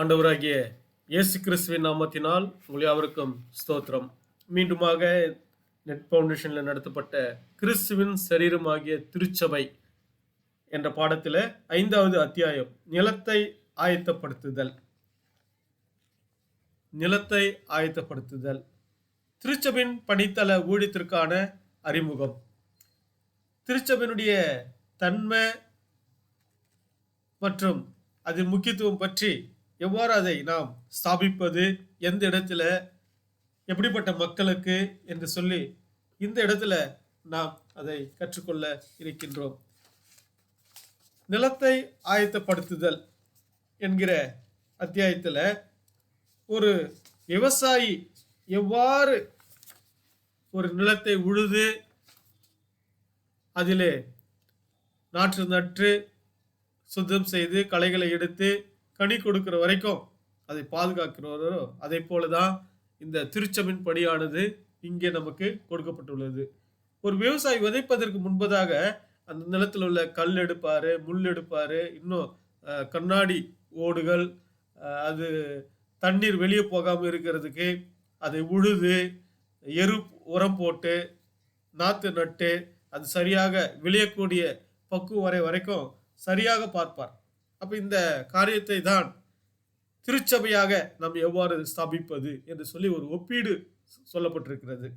ஆண்டவராகிய இயேசு கிறிஸ்துவின் நாமத்தினால் உங்கள் யாவருக்கும் ஸ்தோத்திரம். மீண்டுமாக நெட் ஃபவுண்டேஷனில் நடத்தப்பட்ட கிறிஸ்துவின் சரீரமாகிய திருச்சபை என்ற பாடத்தில் ஐந்தாவது அத்தியாயம் நிலத்தை ஆயத்தப்படுத்துதல். நிலத்தை ஆயத்தப்படுத்துதல். திருச்சபின் பணித்தள ஊழியத்திற்கான அறிமுகம். திருச்சபையினுடைய தன்மை மற்றும் அதன் முக்கியத்துவம் பற்றி எவ்வாறு அதை நாம் ஸ்தாபிப்பது எந்த இடத்துல எப்படிப்பட்ட மக்களுக்கு என்று சொல்லி இந்த இடத்துல நாம் அதை கற்றுக்கொள்ள இருக்கின்றோம். நிலத்தை ஆயத்தப்படுத்துதல் என்கிற அத்தியாயத்தில் ஒரு விவசாயி எவ்வாறு ஒரு நிலத்தை உழுது அதிலே நாற்று நட்டு சுத்தம் செய்து களைகளை எடுத்து கனி கொடுக்கிற வரைக்கும் அதை பாதுகாக்கிறவரோ அதே போல தான் இந்த திருச்சபின் படியானது இங்கே நமக்கு கொடுக்கப்பட்டுள்ளது. ஒரு விவசாயி விதைப்பதற்கு முன்பதாக அந்த நிலத்தில் உள்ள கல் எடுப்பாரு முள் எடுப்பாரு இன்னும் கண்ணாடி ஓடுகள் அது தண்ணீர் வெளியே போகாமல் இருக்கிறதுக்கு அதை உழுது எரு உரம் போட்டு நாற்று நட்டு அது சரியாக விளையக்கூடிய பக்குவம் வரை வரைக்கும் சரியாக பார்ப்பார். அப்போ இந்த காரியத்தை தான் திருச்சபையாக நாம் எவ்வாறு ஸ்தாபிப்பது என்று சொல்லி ஒரு ஒப்பீடு சொல்லப்பட்டிருக்கிறது.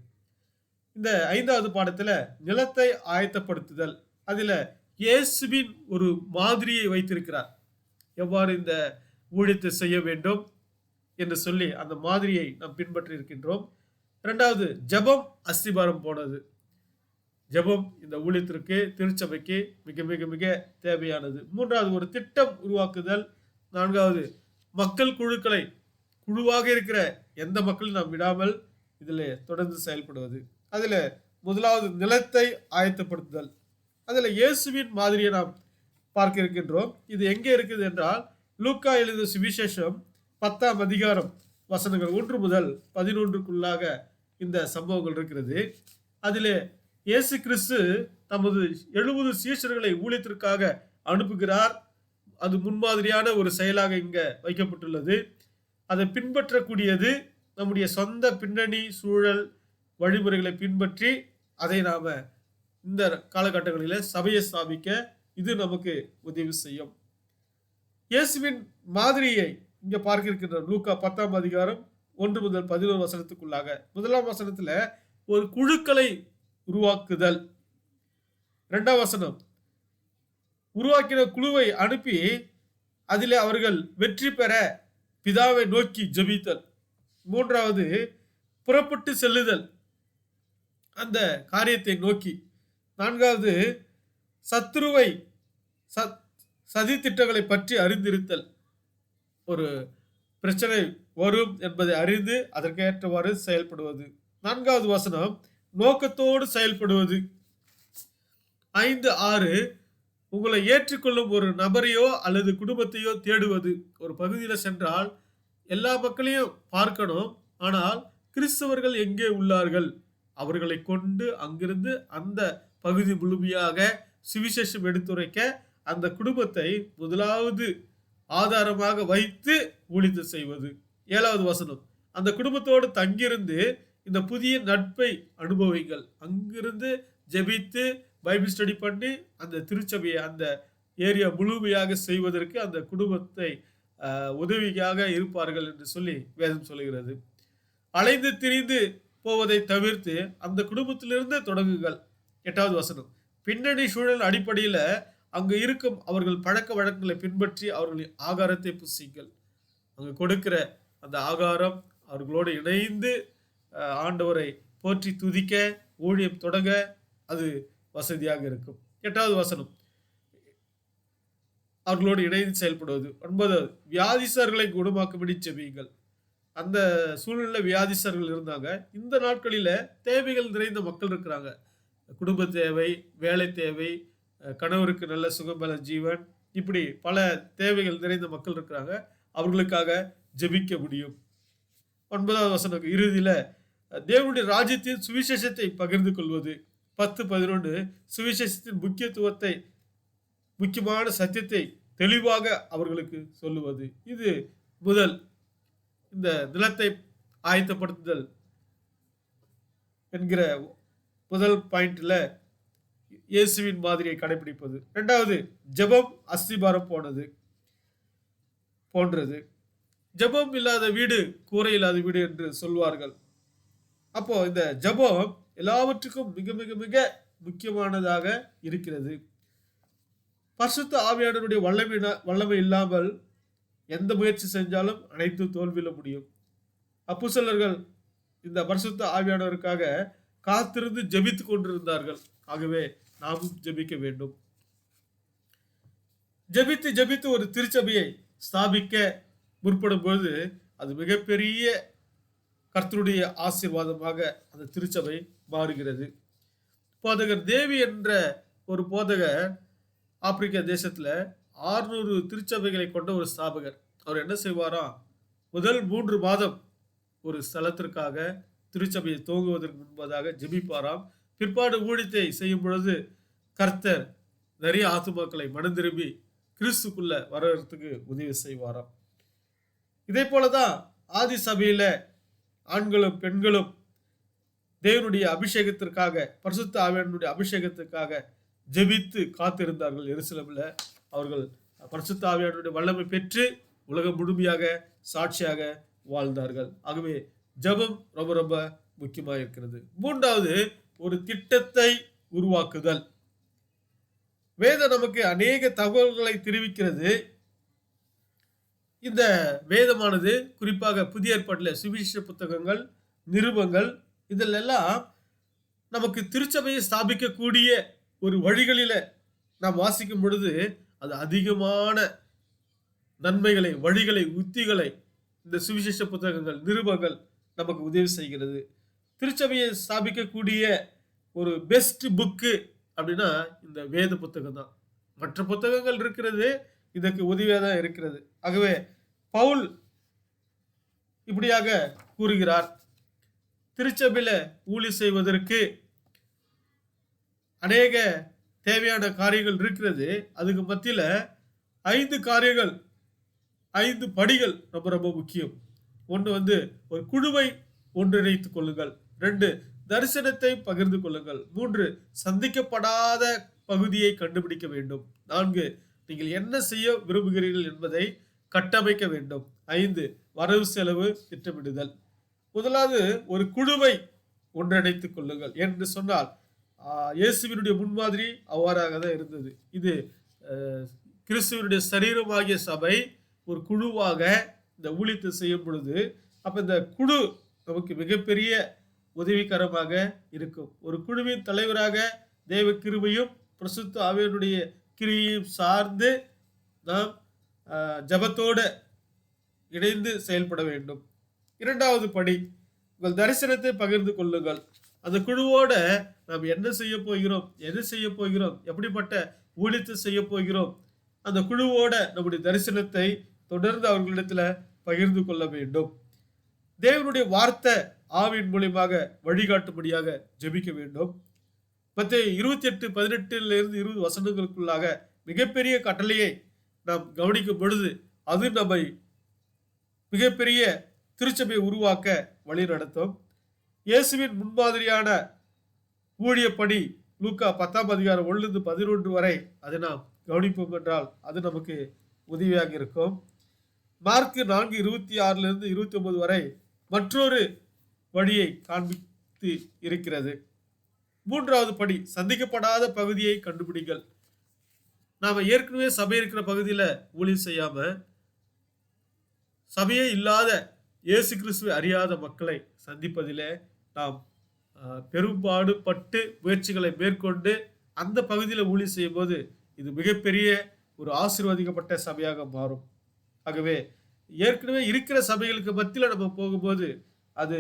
இந்த ஐந்தாவது பாடத்துல நிலத்தை ஆயத்தப்படுத்துதல் அதுல இயேசுவின் ஒரு மாதிரியை வைத்திருக்கிறார். எவ்வாறு இந்த ஊழியத்தை செய்ய வேண்டும் என்று சொல்லி அந்த மாதிரியை நாம் பின்பற்றி இருக்கின்றோம் இரண்டாவது ஜெபம் அஸ்திபாரம் போனது. ஜெபம் இந்த ஊழியத்திற்கு திருச்சபைக்கு மிக மிக மிக தேவையானது. மூன்றாவது ஒரு திட்டம் உருவாக்குதல். நான்காவது மக்கள் குழுக்களை குழுவாக இருக்கிற எந்த மக்களும் நாம் விடாமல் இதில் தொடர்ந்து செயல்படுவது. அதில் முதலாவது நிலத்தை ஆயத்தப்படுத்துதல். அதில் இயேசுவின் மாதிரியை நாம் பார்க்க இருக்கின்றோம். இது எங்கே இருக்குது என்றால் லூக்கா எழுதிய சுவிசேஷம் பத்தாம் அதிகாரம் வசனங்கள் ஒன்று முதல் பதினொன்றுக்குள்ளாக இந்த சம்பவங்கள் இருக்கிறது. அதிலே இயேசு கிறிஸ்து தமது எழுபது சீஷர்களை ஊழியத்திற்காக அனுப்புகிறார். அது முன்மாதிரியான ஒரு செயலாக இங்க வைக்கப்பட்டுள்ளது. அதை பின்பற்றக்கூடியது நம்முடைய சொந்த பின்னணி சூழல் வழிமுறைகளை பின்பற்றி அதை நாம இந்த காலகட்டங்களில் சபையை ஸ்தாபிக்க இது நமக்கு உதவி செய்யும். இயேசுவின் மாதிரியை இங்க பார்க்க இருக்கின்ற லூக்கா பத்தாம் அதிகாரம் ஒன்று முதல் பதினோரு வசனத்துக்குள்ளாக முதலாம் வசனத்துல ஒரு குழுக்களை உருவாக்குதல். இரண்டாம் வசனம். உருவாக்கின குழுவை அனுப்பி அதில் அவர்கள் வெற்றி பெற பிதாவை நோக்கி ஜெபித்தல். மூன்றாவது புறப்பட்டு செல்லுதல். அந்த காரியத்தை நோக்கி. நான்காவது சத்ருவை சத் சதி திட்டங்களை பற்றி அறிந்திருத்தல். ஒரு பிரச்சனை வரும் என்பதை அறிந்து அதற்கேற்றவாறு செயல்படுவது. நான்காவது வசனம் நோக்கத்தோடு செயல்படுவது. ஐந்து ஆறு உங்களை ஏற்றுக்கொள்ளும் ஒரு நபரையோ அல்லது குடும்பத்தையோ தேடுவது. ஒரு பகுதியில் சென்றால் எல்லா மக்களையும் பார்க்கணும். ஆனால் கிறிஸ்தவர்கள் எங்கே உள்ளார்கள்? அவர்களை கொண்டு அங்கிருந்து அந்த பகுதி முழுமையாக சுவிசேஷம் எடுத்துரைக்க அந்த குடும்பத்தை முதலாவது ஆதாரமாக வைத்து ஊழித்து செய்வது. ஏழாவது வசனம். அந்த குடும்பத்தோடு தங்கியிருந்து இந்த புதிய நட்பை அனுபவிங்கள். அங்கிருந்து ஜெபித்து பைபிள் ஸ்டடி பண்ணி அந்த திருச்சபையை அந்த ஏரியா முழுமையாக செய்வதற்கு அந்த குடும்பத்தை உதவியாக இருப்பார்கள் என்று சொல்லி வேதம் சொல்லுகிறது. அலைந்து திரிந்து போவதை தவிர்த்து அந்த குடும்பத்திலிருந்து தொடங்குங்கள். எட்டாவது வசனம். பின்னணி சூழல் அடிப்படையில் அங்கு இருக்கும் அவர்கள் பழக்க வழக்கங்களை பின்பற்றி அவர்களின் ஆகாரத்தை புசிங்கள் அங்கு கொடுக்கிற அந்த ஆகாரம் அவர்களோடு இணைந்து ஆண்டவரை போற்றி துதிக்க ஊழியம் தொடங்க அது வசதியாக இருக்கும். எட்டாவது வசனம். அவர்களோடு இணைந்து செயல்படுவது. ஒன்பதாவது வியாதிசர்களை குணமாக்கும்படி செவியுங்கள் அந்த சூழ்நிலை வியாதிசர்கள் இருந்தாங்க. இந்த நாட்களில் தேவைகள் நிறைந்த மக்கள் இருக்கிறாங்க. குடும்ப தேவை வேலை தேவை கணவருக்கு நல்ல சுகபல ஜீவன் இப்படி பல தேவைகள் நிறைந்த மக்கள் இருக்கிறாங்க. அவர்களுக்காக ஜெபிக்க முடியும். ஒன்பதாவது வசனம் இறுதியில் தேவனுடைய ராஜ்யத்தின் சுவிசேஷத்தை பகிர்ந்து கொள்வது. பத்து பதினொன்று சுவிசேஷத்தின் முக்கியத்துவத்தை முக்கியமான சத்தியத்தை தெளிவாக அவர்களுக்கு சொல்லுவது. இது முதல் இந்த நிலத்தை ஆயத்தப்படுத்துதல் என்கிற முதல் பாயிண்ட்ல இயேசுவின் மாதிரியை கடைபிடிப்பது. ரெண்டாவது ஜெபம் அஸ்திபாரம் போனது போன்றது. ஜெபம் இல்லாத வீடு கூரை இல்லாத வீடு என்று சொல்வார்கள். அப்போ இந்த ஜெபம் எல்லாவற்றுக்கும் மிக மிக மிக முக்கியமானதாக இருக்கிறது. பரிசுத்த ஆவியானவருடைய வல்லமை வல்லமை இல்லாமல் எந்த முயற்சி செஞ்சாலும் அனைத்து தோல்வியில முடியும். அப்பு சிலர்கள் இந்த பரிசுத்த ஆவியானவருக்காக காத்திருந்து ஜெபித்து கொண்டிருந்தார்கள். ஆகவே நாமும் ஜெபிக்க வேண்டும். ஜெபித்து ஜெபித்து ஒரு திருச்சபையை ஸ்தாபிக்க முற்படும் பொழுது அது மிகப்பெரிய கர்த்தருடைய ஆசீர்வாதமாக அந்த திருச்சபை மாறுகிறது. போதகர் தேவி என்ற ஒரு போதகர் ஆப்பிரிக்க தேசத்தில் ஆறுநூறு திருச்சபைகளை கொண்ட ஒரு ஸ்தாபகர். அவர் என்ன செய்வாராம் முதல் மூன்று மாதம் ஒரு ஸ்தலத்திற்காக திருச்சபையை துவங்குவதற்கு முன்பதாக ஜெபிப்பாராம். பிற்பாடு ஊழியத்தை செய்யும் பொழுது கர்த்தர் நிறைய ஆத்துமாக்களை மனம் திரும்பி கிறிஸ்துக்குள்ள வரத்துக்கு உதவி செய்வாராம். இதே போலதான் ஆதி சபையில ஆண்களும் பெண்களும் தேவனுடைய அபிஷேகத்திற்காக பரிசுத்த ஆவியனுடைய அபிஷேகத்திற்காக ஜெபித்து காத்திருந்தார்கள். எருசலமில் அவர்கள் பரிசுத்த ஆவியனுடைய வல்லமை பெற்று உலகம் முழுமையாக சாட்சியாக வாழ்ந்தார்கள். ஆகவே ஜெபம் ரொம்ப ரொம்ப முக்கியமாக இருக்கிறது. மூன்றாவது ஒரு திட்டத்தை உருவாக்குதல். வேதம் நமக்கு அநேக தகவல்களை தெரிவிக்கிறது. இந்த வேதமானது குறிப்பாக புதிய ஏற்பாட்டில் சுவிசேஷ புத்தகங்கள் நிருபங்கள் இதிலெல்லாம் நமக்கு திருச்சபையை ஸ்தாபிக்கக்கூடிய ஒரு வழிகளில் நாம் வாசிக்கும் பொழுது அது அதிகமான நன்மைகளை வழிகளை உத்திகளை இந்த சுவிசேஷ புத்தகங்கள் நிருபங்கள் நமக்கு உதவி செய்கிறது. திருச்சபையை ஸ்தாபிக்கக்கூடிய ஒரு பெஸ்ட் புக்கு அப்படின்னா இந்த வேத புத்தகம் தான். மற்ற புத்தகங்கள் இருக்கிறது இதற்கு உதவியாக தான் இருக்கிறது. ஆகவே பவுல் இப்படியாக கூறுகிறார். திருச்சபையில் ஊழி செய்வதற்கு அநேக தேவையான காரியங்கள் இருக்கிறது. அதுக்கு மத்தியில் ஐந்து காரியங்கள் ஐந்து படிகள் ரொம்ப ரொம்ப முக்கியம். ஒன்று வந்து ஒரு குழுவை ஒன்றிணைத்துக் கொள்ளுங்கள். ரெண்டு தரிசனத்தை பகிர்ந்து கொள்ளுங்கள். மூன்று சந்திக்கப்படாத பகுதியை கண்டுபிடிக்க வேண்டும். நான்கு நீங்கள் என்ன செய்ய விரும்புகிறீர்கள் என்பதை கட்டமைக்க வேண்டும். ஐந்து வரவு செலவு திட்டமிடுதல். முதலாவது ஒரு குழுவை ஒன்றிணைத்துக் கொள்ளுங்கள் என்று சொன்னால் இயேசுவினுடைய முன்மாதிரி அவ்வாறாக தான் இருந்தது. இது கிறிஸ்துவனுடைய சரீரமாகிய சபை ஒரு குழுவாக இந்த ஊழியத்தை செய்யும் பொழுது அப்போ இந்த குழு நமக்கு மிகப்பெரிய உதவிகரமாக இருக்கும். ஒரு குழுவின் தலைவராக தேவ கிருபையும் பிரசுத்த ஆவியனுடைய கிரியும் சார்ந்து நாம் ஜபத்தோடு ஜெபத்தோடு இணைந்து செயல்பட வேண்டும். இரண்டாவது படி உங்கள் தரிசனத்தை பகிர்ந்து கொள்ளுங்கள். அந்த குழுவோட நாம் என்ன செய்ய போகிறோம் எது செய்ய போகிறோம் எப்படிப்பட்ட ஊழித்து செய்ய போகிறோம் அந்த குழுவோட நம்முடைய தரிசனத்தை தொடர்ந்து அவர்களிடத்துல பகிர்ந்து கொள்ள வேண்டும். தேவனுடைய வார்த்தை ஆவின் மூலியமாக வழிகாட்டும்படியாக ஜெபிக்க வேண்டும். மற்ற இருபத்தி எட்டு பதினெட்டுலேருந்து இருபது வசனங்களுக்குள்ளாக மிகப்பெரிய கட்டளையை நாம் கவனிக்கும் பொழுது அது நம்மை மிகப்பெரிய திருச்சபையை உருவாக்க வழி நடத்தும். இயேசுவின் முன்மாதிரியான ஊழியப்படி லூக்கா பத்தாம் அதிகாரம் ஒன்றிலிருந்து பதினொன்று வரை அதை நாம் கவனிப்போம் என்றால் அது நமக்கு உதவியாக இருக்கும். மார்க் நான்கு இருபத்தி ஆறுலேருந்து இருபத்தி ஒன்பது வரை மற்றொரு வழியை காண்பித்து இருக்கிறது. மூன்றாவது படி சந்திக்கப்படாத பகுதியை கண்டுபிடிங்கள். நாம் ஏற்கனவே சபை இருக்கிற பகுதியில் ஊழியம் செய்யாம சபையே இல்லாத இயேசு கிறிஸ்துவை அறியாத மக்களை சந்திப்பதிலே நாம் பெரும்பாடு பெரும்பாடுபட்டு முயற்சிகளை மேற்கொண்டு அந்த பகுதியில் ஊழி செய்யும்போது இது மிகப்பெரிய ஒரு ஆசீர்வதிக்கப்பட்ட சபையாக மாறும். ஆகவே ஏற்கனவே இருக்கிற சபைகளுக்கு மத்தியில் நம்ம போகும்போது அது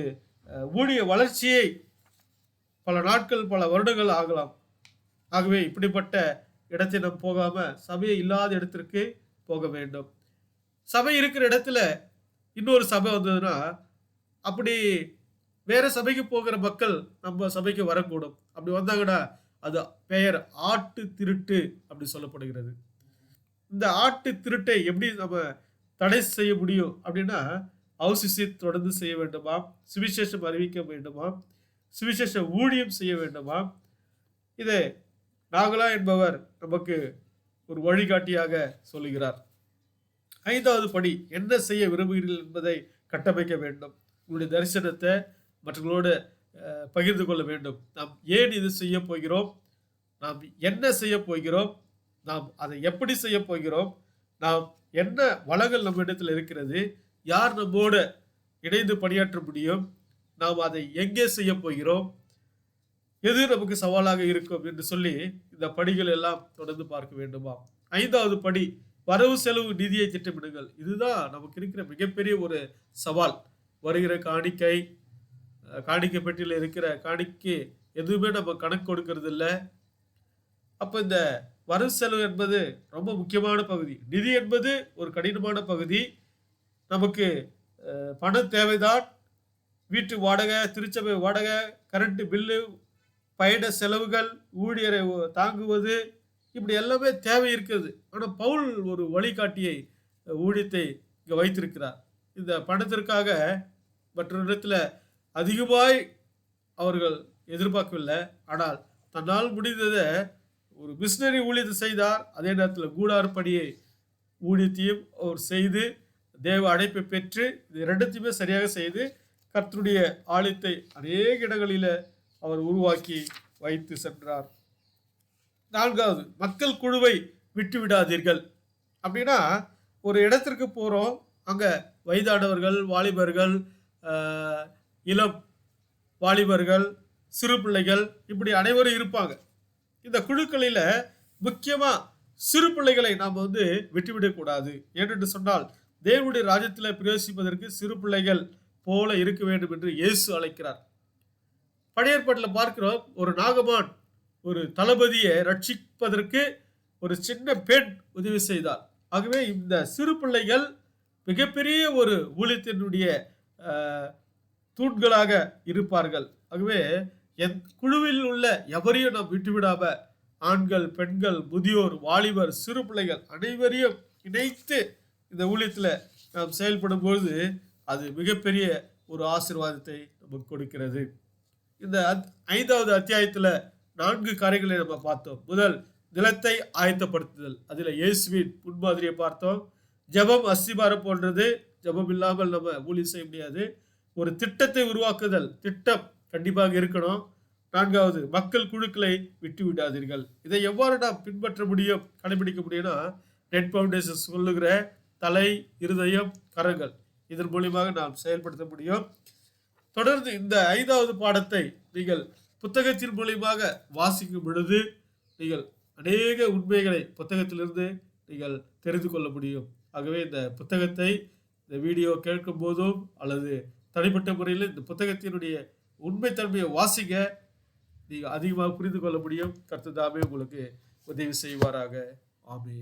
ஊழிய வளர்ச்சியை பல நாட்கள் பல வருடங்கள் ஆகலாம். ஆகவே இப்படிப்பட்ட இடத்தை நாம் போகாம சபையை இல்லாத இடத்திற்கு போக வேண்டும். சபை இருக்கிற இடத்துல இன்னொரு சபை வந்ததுன்னா அப்படி வேற சபைக்கு போகிற மக்கள் நம்ம சபைக்கு வரக்கூடும். அப்படி வந்தாங்கன்னா அது பெயர் ஆட்டு திருட்டு அப்படி சொல்லப்படுகிறது. இந்த ஆட்டு திருட்டை எப்படி நம்ம தடை செய்ய முடியும் அப்படின்னா அவசிசி தொடர்ந்து செய்ய வேண்டுமா சுவிசேஷம் அறிவிக்க வேண்டுமா சுவிசேஷ ஊழியம் செய்ய வேண்டுமா? இதை நாகலா என்பவர் நமக்கு ஒரு வழிகாட்டியாக சொல்லுகிறார். ஐந்தாவது படி என்ன செய்ய விரும்புகிறீர்கள் என்பதை கட்டமைக்க வேண்டும். உங்களுடைய தரிசனத்தை மற்றவர்களோடு பகிர்ந்து கொள்ள வேண்டும். நாம் ஏன் இது செய்ய போகிறோம்? நாம் என்ன செய்ய போகிறோம்? நாம் அதை எப்படி செய்ய போகிறோம்? நாம் என்ன வளங்கள் நம்மிடத்தில் இருக்கிறது? யார் நம்மோடு இணைந்து பணியாற்ற முடியும்? நாம் அதை எங்கே செய்ய போகிறோம்? எது நமக்கு சவாலாக இருக்கும் என்று சொல்லி இந்த படிகள் எல்லாம் தொடர்ந்து பார்க்க வேண்டுமா? ஐந்தாவது படி வரவு செலவு நிதியை திட்டமிடுங்கள். இதுதான் நமக்கு இருக்கிற மிகப்பெரிய ஒரு சவால். வருகிற காணிக்கை காணிக்கை பெட்டியில் இருக்கிற காணிக்கு எதுவுமே நம்ம கணக்கு கொடுக்கறது இல்லை அப்போ இந்த வரவு செலவு என்பது ரொம்ப முக்கியமான பகுதி. நிதி என்பது ஒரு கடினமான பகுதி. நமக்கு பண தேவைதான். வீட்டு வாடகை திருச்சபை வாடகை கரண்ட் பில்லு பயண செலவுகள் ஊழியரை தாங்குவது இப்படி எல்லாமே தேவை இருக்குது ஆனால் பவுல் ஒரு வழிகாட்டியை ஊழியத்தை இங்கே வைத்திருக்கிறார். இந்த பணத்திற்காக மற்ற இடத்துல அதிகமாய் அவர்கள் எதிர்பார்க்கவில்லை. ஆனால் தன்னால் முடிந்ததை ஒரு மிஷினரி ஊழியத்தை செய்தார். அதே நேரத்தில் கூடார் பணியை ஊழியத்தையும் அவர் செய்து தேவ அழைப்பை பெற்று இது ரெண்டுத்தையுமே சரியாக செய்து கர்த்தருடைய ஆலயத்தை அநேக இடங்களில் அவர் உருவாக்கி வைத்து சென்றார். நான்காவது மக்கள் குழுவை விட்டு விடாதீர்கள் அப்படின்னா ஒரு இடத்திற்கு போகிறோம் அங்கே வயதானவர்கள் வாலிபர்கள் இளம் வாலிபர்கள் சிறு பிள்ளைகள் இப்படி அனைவரும் இருப்பாங்க. இந்த குழுக்களில் முக்கியமாக சிறு பிள்ளைகளை நாம் வந்து விட்டுவிடக்கூடாது. ஏனென்று சொன்னால் தேவனுடைய ராஜ்யத்தில் பிரவேசிப்பதற்கு சிறு பிள்ளைகள் போல இருக்க வேண்டும் என்று இயேசு அழைக்கிறார். பழையற்பாட்டில் பார்க்கிறோம் ஒரு நாகமான் ஒரு தளபதியை ரட்சிப்பதற்கு ஒரு சின்ன பெண் உதவி செய்தார். ஆகவே இந்த சிறு பிள்ளைகள் மிகப்பெரிய ஒரு ஊழியத்தினுடைய தூண்களாக இருப்பார்கள். ஆகவே என் குழுவில் உள்ள எவரையும் நாம் விட்டுவிடாம ஆண்கள் பெண்கள் முதியோர் வாலிபர் சிறு பிள்ளைகள் அனைவரையும் இணைத்து இந்த ஊழியத்தில் நாம் செயல்படும் பொழுது அது மிகப்பெரிய ஒரு ஆசிர்வாதத்தை நமக்கு கொடுக்கிறது. இந்த அத்- ஐந்தாவது அத்தியாயத்தில் நான்கு காரியங்களை நம்ம பார்த்தோம். முதல் நிலத்தை ஆயத்தப்படுத்துதல். அதில் இயேசுவின் முன்மாதிரியை பார்த்தோம். ஜெபம் அஸ்திபாரம் போன்றது. ஜெபம் இல்லாமல் நம்ம ஊழியம் செய்ய முடியாது. ஒரு திட்டத்தை உருவாக்குதல். திட்டம் கண்டிப்பாக இருக்கணும். நான்காவது மக்கள் குழுக்களை விட்டு விடாதீர்கள். இதை எவ்வாறு நாம் பின்பற்ற முடியும் கடைபிடிக்க முடியும்னா நெட் ஃபவுண்டேஷன் சொல்லுகிற தலை இருதயம் கரங்கள். இதன் மூலியமாக நாம் செயல்படுத்த முடியும். தொடர்ந்து இந்த ஐந்தாவது பாடத்தை நீங்கள் புத்தகத்தின் மூலியமாக வாசிக்கும் பொழுது நீங்கள் அநேக உண்மைகளை புத்தகத்திலிருந்து நீங்கள் தெரிந்து கொள்ள முடியும். ஆகவே இந்த புத்தகத்தை இந்த வீடியோ கேட்கும் போதும் அல்லது தனிப்பட்ட முறையில் இந்த புத்தகத்தினுடைய உண்மைத்தன்மையை வாசிக்க நீங்கள் அதிகமாக புரிந்து கொள்ள முடியும். கர்த்ததாமே உங்களுக்கு உதவி செய்வாராக. ஆமே